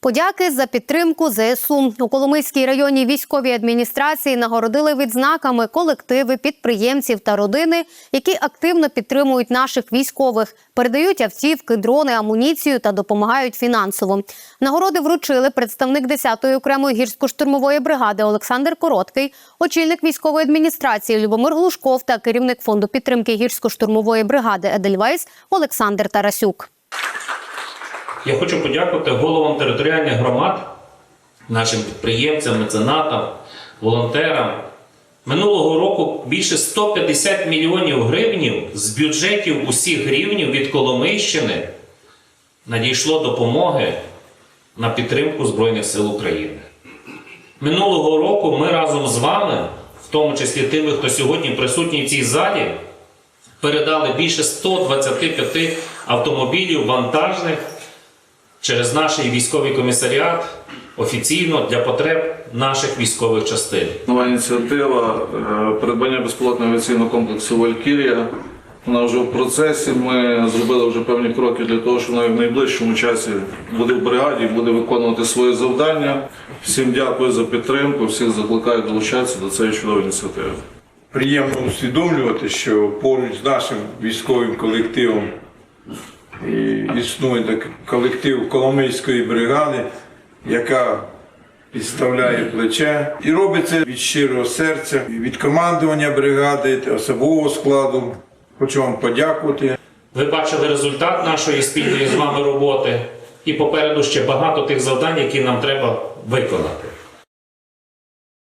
Подяки за підтримку ЗСУ у Коломийській районній військовій адміністрації нагородили відзнаками колективи підприємців та родини, які активно підтримують наших військових, передають автівки, дрони, амуніцію та допомагають фінансово. Нагороди вручили представник 10-ї окремої гірсько-штурмової бригади Олександр Короткий, очільник військової адміністрації Любомир Глушков та керівник фонду підтримки гірсько-штурмової бригади Едельвейс Олександр Тарасюк. Я хочу подякувати головам територіальних громад, нашим підприємцям, меценатам, волонтерам. Минулого року більше 150 мільйонів гривнів з бюджетів усіх рівнів від Коломийщини надійшло допомоги на підтримку Збройних сил України. Минулого року ми разом з вами, в тому числі тими, хто сьогодні присутній в цій залі, передали більше 125 автомобілів вантажних через наш військовий комісаріат офіційно для потреб наших військових частин. Нова ініціатива е, придбання безпілотного авіаційного комплексу Валькірія. Вона вже в процесі. Ми зробили вже певні кроки для того, що вона в найближчому часі буде в бригаді, і буде виконувати своє завдання. Всім дякую за підтримку, всіх закликаю долучатися до цієї чудової ініціативи. Приємно усвідомлювати, що поруч з нашим військовим колективом і існує такий колектив Коломийської бригади, яка підставляє плече і робить це від щирого серця, від командування бригади, особового складу. Хочу вам подякувати. Ви бачили результат нашої спільної з вами роботи, і попереду ще багато тих завдань, які нам треба виконати.